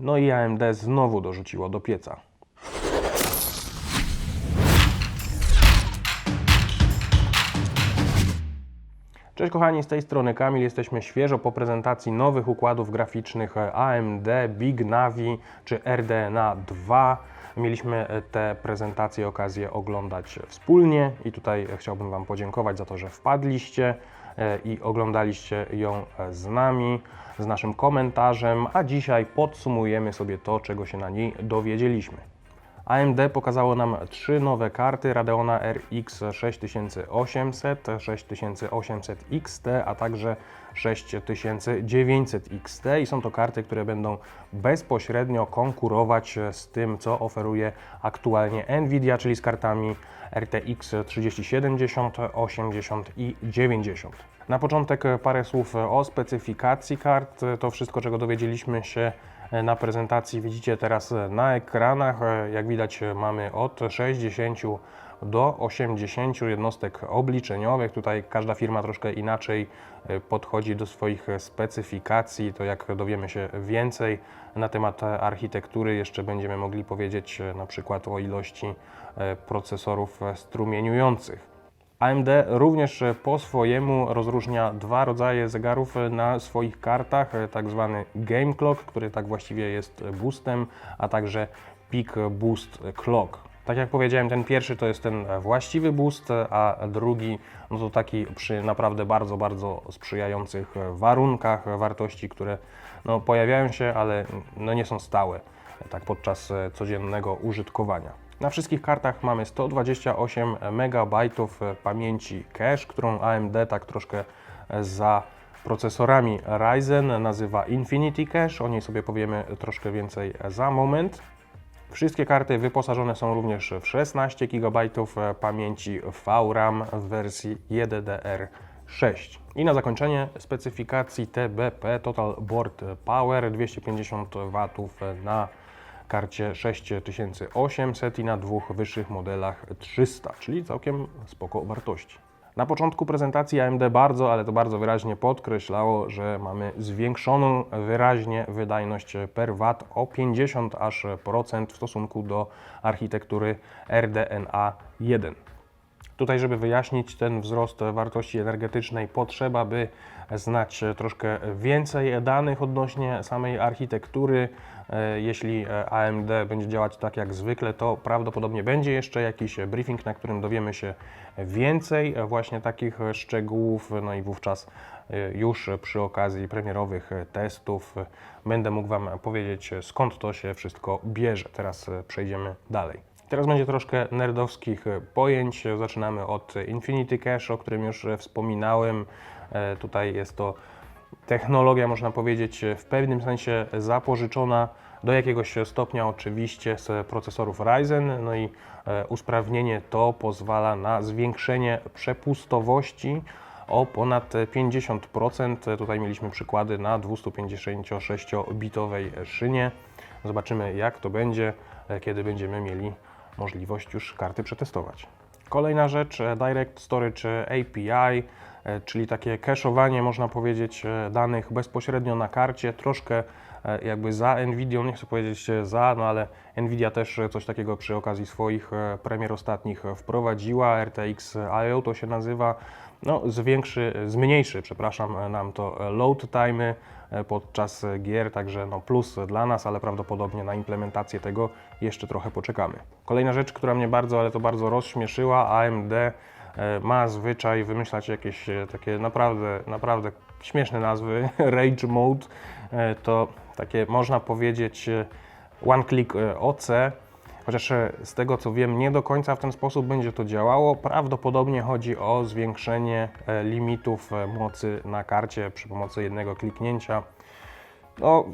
No i AMD znowu dorzuciło do pieca. Cześć kochani, z tej strony Kamil. Jesteśmy świeżo po prezentacji nowych układów graficznych AMD Big Navi czy RDNA 2. Mieliśmy te prezentacje okazję oglądać wspólnie i tutaj chciałbym Wam podziękować za to, że wpadliście i oglądaliście ją z nami, z naszym komentarzem, a dzisiaj podsumujemy sobie to, czego się na niej dowiedzieliśmy. AMD pokazało nam trzy nowe karty Radeona RX 6800, 6800 XT, a także 6900 XT i są to karty, które będą bezpośrednio konkurować z tym, co oferuje aktualnie Nvidia, czyli z kartami RTX 3070, 80 i 90. Na początek parę słów o specyfikacji kart. To wszystko, czego dowiedzieliśmy się na prezentacji widzicie teraz na ekranach. Jak widać mamy od 60 do 80 jednostek obliczeniowych. Tutaj każda firma troszkę inaczej podchodzi do swoich specyfikacji. To jak dowiemy się więcej na temat architektury, jeszcze będziemy mogli powiedzieć na przykład o ilości procesorów strumieniujących. AMD również po swojemu rozróżnia dwa rodzaje zegarów na swoich kartach, tak zwany Game Clock, który tak właściwie jest boostem, a także Peak Boost Clock. Tak jak powiedziałem, ten pierwszy to jest ten właściwy boost, a drugi no to taki przy naprawdę bardzo, bardzo sprzyjających warunkach, wartości, które no, pojawiają się, ale no, nie są stałe tak podczas codziennego użytkowania. Na wszystkich kartach mamy 128 MB pamięci cache, którą AMD tak troszkę za procesorami Ryzen nazywa Infinity Cache. O niej sobie powiemy troszkę więcej za moment. Wszystkie karty wyposażone są również w 16 GB pamięci VRAM w wersji EDDR6. I na zakończenie specyfikacji TBP Total Board Power 250 W na karcie 6800 i na dwóch wyższych modelach 300, czyli całkiem spoko wartości. Na początku prezentacji AMD bardzo, ale to bardzo wyraźnie podkreślało, że mamy zwiększoną wyraźnie wydajność per watt o 50 aż procent w stosunku do architektury RDNA 1. Tutaj, żeby wyjaśnić ten wzrost wartości energetycznej, potrzeba by znać troszkę więcej danych odnośnie samej architektury. E, Jeśli AMD będzie działać tak jak zwykle, to prawdopodobnie będzie jeszcze jakiś briefing, na którym dowiemy się więcej właśnie takich szczegółów. No i wówczas e, już przy okazji premierowych testów będę mógł Wam powiedzieć, skąd to się wszystko bierze. Teraz przejdziemy dalej. Teraz będzie troszkę nerdowskich pojęć. Zaczynamy od Infinity Cache, o którym już wspominałem. E, Tutaj jest to technologia, można powiedzieć, w pewnym sensie zapożyczona do jakiegoś stopnia oczywiście z procesorów Ryzen. No i e, usprawnienie to pozwala na zwiększenie przepustowości o ponad 50%. Tutaj mieliśmy przykłady na 256-bitowej szynie. Zobaczymy jak to będzie, e, kiedy będziemy mieli możliwość już karty przetestować. Kolejna rzecz, e, Direct Storage API, czyli takie cache'owanie, można powiedzieć, e, danych bezpośrednio na karcie, troszkę jakby za Nvidia, nie chcę powiedzieć e, za, no ale Nvidia też coś takiego przy okazji swoich e, premier ostatnich wprowadziła, RTX IO to się nazywa, no zwiększy, zmniejszy, przepraszam, nam to load time'y e, podczas gier, także no plus dla nas, ale prawdopodobnie na implementację tego jeszcze trochę poczekamy. Kolejna rzecz, która mnie bardzo, ale to bardzo rozśmieszyła, AMD e, ma zwyczaj wymyślać jakieś e, takie naprawdę, naprawdę śmieszne nazwy. Rage Mode e, to takie można powiedzieć e, one click e, OC, chociaż e, z tego co wiem nie do końca w ten sposób będzie to działało. Prawdopodobnie chodzi o zwiększenie limitów mocy na karcie przy pomocy jednego kliknięcia. No,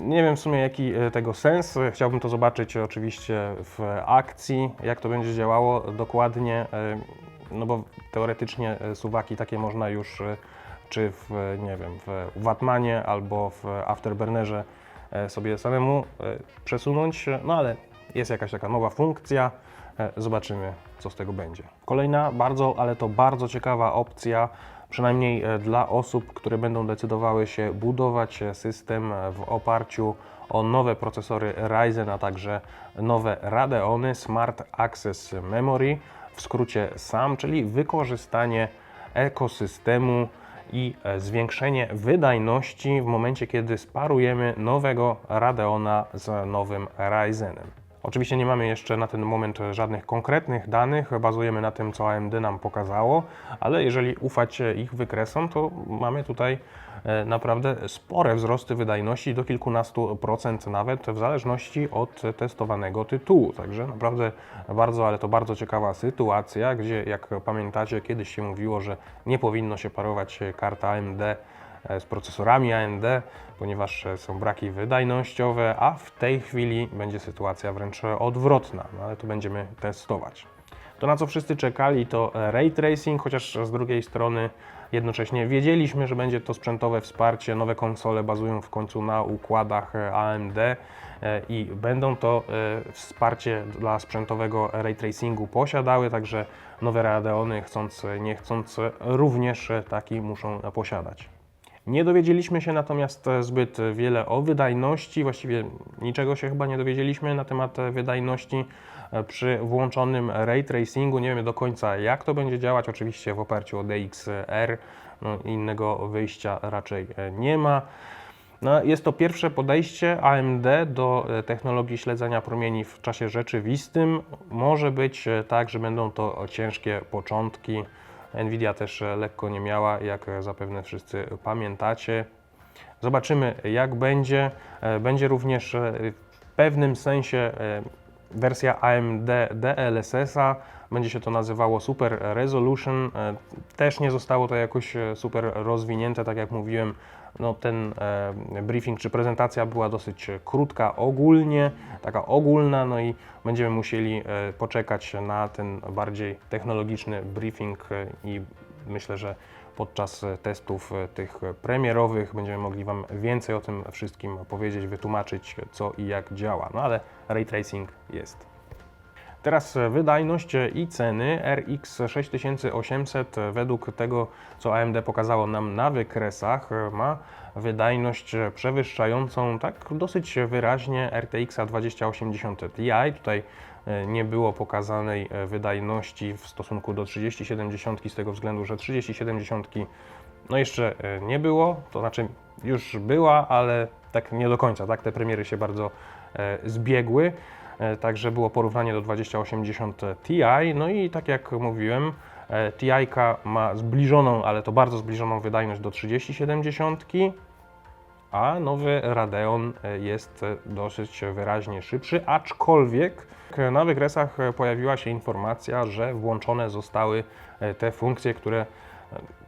nie wiem w sumie jaki tego sens. Chciałbym to zobaczyć oczywiście w akcji, jak to będzie działało dokładnie, no bo teoretycznie suwaki takie można już czy w, nie wiem, w Watmanie albo w Afterburnerze e, sobie samemu e, przesunąć, no ale jest jakaś taka nowa funkcja. E, Zobaczymy, co z tego będzie. Kolejna bardzo, ale to bardzo ciekawa opcja, przynajmniej dla osób, które będą decydowały się budować system w oparciu o nowe procesory Ryzen, a także nowe Radeony Smart Access Memory, w skrócie SAM, czyli wykorzystanie ekosystemu i e, zwiększenie wydajności w momencie, kiedy sparujemy nowego Radeona z nowym Ryzenem. Oczywiście nie mamy jeszcze na ten moment żadnych konkretnych danych, bazujemy na tym, co AMD nam pokazało, ale jeżeli ufać ich wykresom, to mamy tutaj e, naprawdę spore wzrosty wydajności do kilkunastu procent nawet, w zależności od testowanego tytułu. Także naprawdę bardzo, ale to bardzo ciekawa sytuacja, gdzie jak pamiętacie, kiedyś się mówiło, że nie powinno się parować karta AMD e, z procesorami AMD, ponieważ e, są braki wydajnościowe, a w tej chwili będzie sytuacja wręcz odwrotna, no ale to będziemy testować. To na co wszyscy czekali to e, ray tracing, chociaż z drugiej strony jednocześnie wiedzieliśmy, że będzie to sprzętowe wsparcie. Nowe konsole bazują w końcu na układach e, AMD e, i będą to e, wsparcie dla sprzętowego ray tracingu posiadały, także nowe Radeony chcąc nie chcąc również taki muszą posiadać. Nie dowiedzieliśmy się natomiast zbyt wiele o wydajności, właściwie niczego się chyba nie dowiedzieliśmy na temat wydajności przy włączonym ray tracingu. Nie wiemy do końca jak to będzie działać, oczywiście w oparciu o DXR, no, innego wyjścia raczej nie ma. No, jest to pierwsze podejście AMD do e, technologii śledzenia promieni w czasie rzeczywistym. Może być e, tak, że będą to ciężkie początki. Nvidia też e, lekko nie miała, jak zapewne wszyscy pamiętacie. Zobaczymy, jak będzie. E, Będzie również e, w pewnym sensie e, wersja AMD DLSS-a. Będzie się to nazywało Super Resolution. E, Też nie zostało to jakoś e, super rozwinięte, tak jak mówiłem. No, ten e, briefing czy prezentacja była dosyć krótka ogólnie, taka ogólna, no i będziemy musieli e, poczekać na ten bardziej technologiczny briefing e, i myślę, że podczas testów tych premierowych będziemy mogli Wam więcej o tym wszystkim powiedzieć, wytłumaczyć co i jak działa. No ale ray tracing jest. Teraz wydajność i ceny RX 6800 e, według tego, co AMD pokazało nam na wykresach, ma wydajność przewyższającą tak dosyć wyraźnie RTX 2080 Ti. Tutaj e, nie było pokazanej e, wydajności w stosunku do 3070 z tego względu, że 3070 no jeszcze e, nie było, to znaczy już była, ale tak nie do końca, tak? Te premiery się bardzo zbiegły. E, Także było porównanie do 2080 Ti. No i tak jak mówiłem, e, Ti ma zbliżoną, ale to bardzo zbliżoną wydajność do 3070, a nowy Radeon e, jest dosyć wyraźnie szybszy, aczkolwiek na wykresach pojawiła się informacja, że włączone zostały te funkcje, które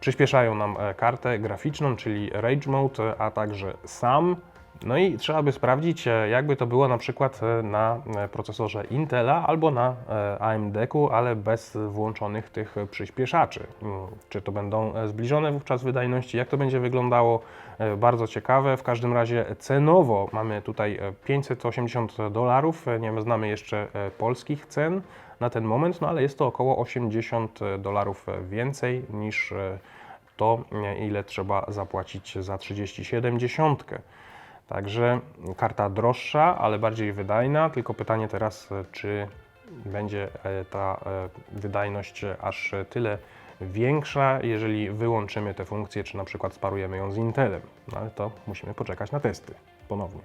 przyspieszają nam kartę graficzną, czyli Rage Mode, a także SAM. No i trzeba by sprawdzić, e, jakby to było na przykład e, na e, procesorze Intela albo na AMD-ku, ale bez włączonych tych przyspieszaczy. Mm, Czy to będą zbliżone wówczas wydajności, jak to będzie wyglądało, bardzo ciekawe. W każdym razie cenowo mamy tutaj e, 580 dolarów, nie znamy jeszcze polskich cen na ten moment, no ale jest to około 80 dolarów więcej niż to, ile trzeba zapłacić za 3070. Także karta droższa, ale bardziej wydajna. Tylko pytanie teraz, e, czy będzie e, ta e, wydajność aż tyle większa, jeżeli wyłączymy te funkcje, czy na przykład sparujemy ją z Intelem. No ale to musimy poczekać na testy ponownie.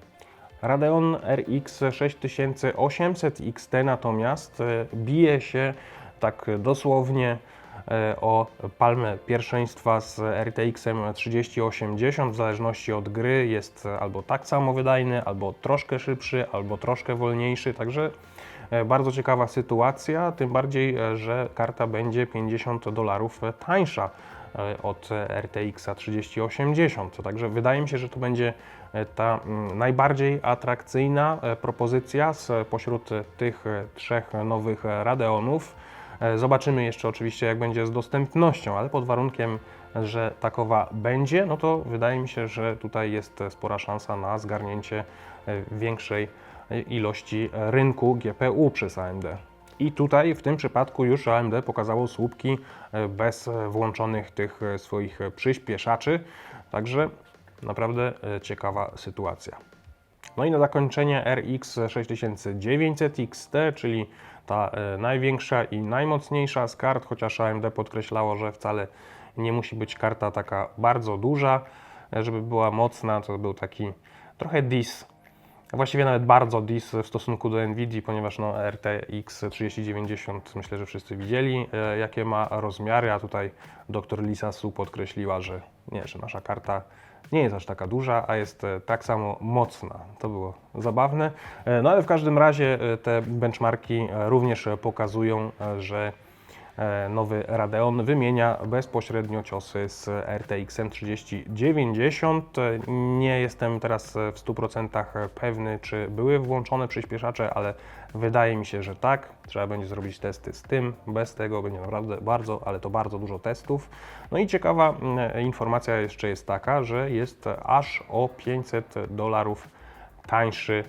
Radeon RX 6800 XT natomiast bije się tak dosłownie o palmę pierwszeństwa z RTX 3080 w zależności od gry jest albo tak samo wydajny, albo troszkę szybszy, albo troszkę wolniejszy, także e, bardzo ciekawa sytuacja, tym bardziej, e, że karta będzie 50 dolarów tańsza e, od RTX 3080. Także wydaje mi się, że to będzie e, ta mm, najbardziej atrakcyjna e, propozycja z pośród tych e, trzech nowych e, Radeonów. E, Zobaczymy jeszcze oczywiście, jak będzie z dostępnością, ale pod warunkiem, że takowa będzie, no to wydaje mi się, że tutaj jest spora szansa na zgarnięcie e, większej e, ilości rynku GPU przez AMD. I tutaj w tym przypadku już AMD pokazało słupki bez włączonych tych swoich przyspieszaczy, także naprawdę ciekawa sytuacja. No i na zakończenie RX 6900 XT, czyli ta e, największa i najmocniejsza z kart, chociaż AMD podkreślało, że wcale nie musi być karta taka bardzo duża, e, żeby była mocna, to był taki trochę dis Właściwie nawet bardzo dis w stosunku do Nvidia, ponieważ no, RTX 3090 myślę, że wszyscy widzieli, e, jakie ma rozmiary, a tutaj dr Lisa Su podkreśliła, że nie, że nasza karta nie jest aż taka duża, a jest e, tak samo mocna. To było zabawne. E, No ale w każdym razie e, te benchmarki również pokazują, że nowy Radeon wymienia bezpośrednio ciosy z RTX 3090. E, Nie jestem teraz e, w 100% pewny, czy były włączone przyspieszacze, ale wydaje mi się, że tak. Trzeba będzie zrobić testy z tym, bez tego będzie naprawdę bardzo, ale to bardzo dużo testów. No i ciekawa mm, informacja jeszcze jest taka, że jest aż o 500 dolarów tańszy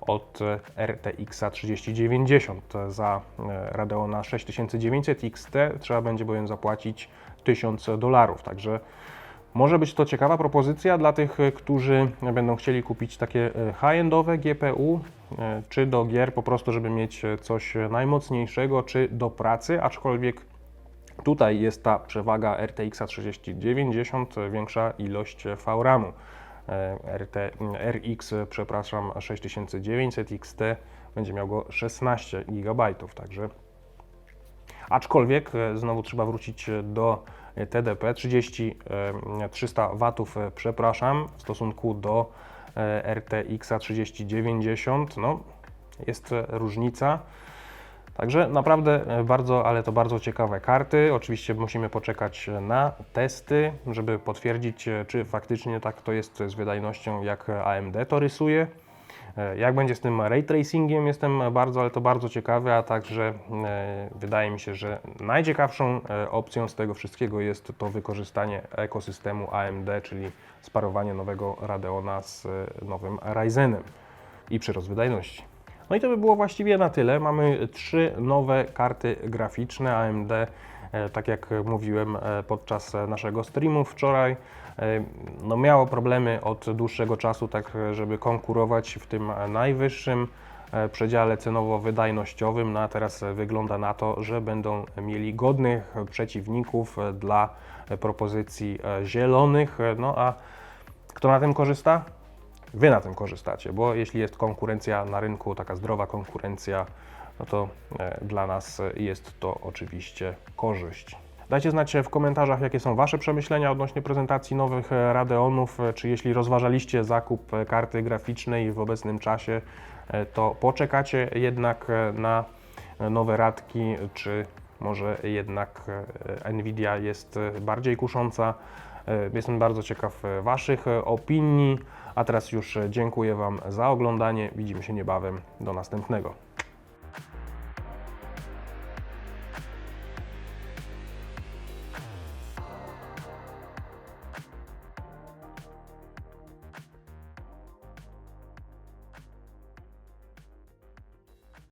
od e, RTX 3090 za e, Radeona 6900 XT trzeba będzie bowiem zapłacić 1000 dolarów. Także może być to ciekawa propozycja dla tych, e, którzy będą chcieli kupić takie high-endowe GPU, czy do gier po prostu, żeby mieć coś najmocniejszego, czy do pracy, aczkolwiek Tutaj jest ta przewaga RTX 3090, e, większa ilość VRAMu. E, RT, RX, przepraszam, 6900 XT będzie miał go 16 GB, także Aczkolwiek e, znowu trzeba wrócić do TDP 30 e, 300 watów, e, przepraszam, w stosunku do e, RTX 3090. No, jest różnica. Także naprawdę e, bardzo, ale to bardzo ciekawe karty. Oczywiście musimy poczekać na testy, żeby potwierdzić, e, czy faktycznie tak to jest z wydajnością, jak AMD to rysuje. E, Jak będzie z tym ray tracingiem, jestem bardzo, ale to bardzo ciekawy, a także e, wydaje mi się, że najciekawszą e, opcją z tego wszystkiego jest to wykorzystanie ekosystemu AMD, czyli sparowanie nowego Radeona z e, nowym Ryzenem i przyrost wydajności. No i to by było właściwie na tyle. Mamy trzy nowe karty graficzne AMD, e, tak jak mówiłem e, podczas naszego streamu wczoraj. e, No miało problemy od dłuższego czasu, tak żeby konkurować w tym najwyższym przedziale cenowo-wydajnościowym, no a teraz wygląda na to, że będą mieli godnych przeciwników dla propozycji zielonych. No a kto na tym korzysta? Wy na tym korzystacie, bo jeśli jest konkurencja na rynku, taka zdrowa konkurencja, no to e, dla nas jest to oczywiście korzyść. Dajcie znać w komentarzach, jakie są Wasze przemyślenia odnośnie prezentacji nowych e, Radeonów, e, czy jeśli rozważaliście zakup karty graficznej w obecnym czasie, to poczekacie jednak na nowe radki, czy może jednak Nvidia jest bardziej kusząca. E, Jestem bardzo ciekaw e, Waszych e, opinii, a teraz już dziękuję Wam za oglądanie. Widzimy się niebawem. Do następnego.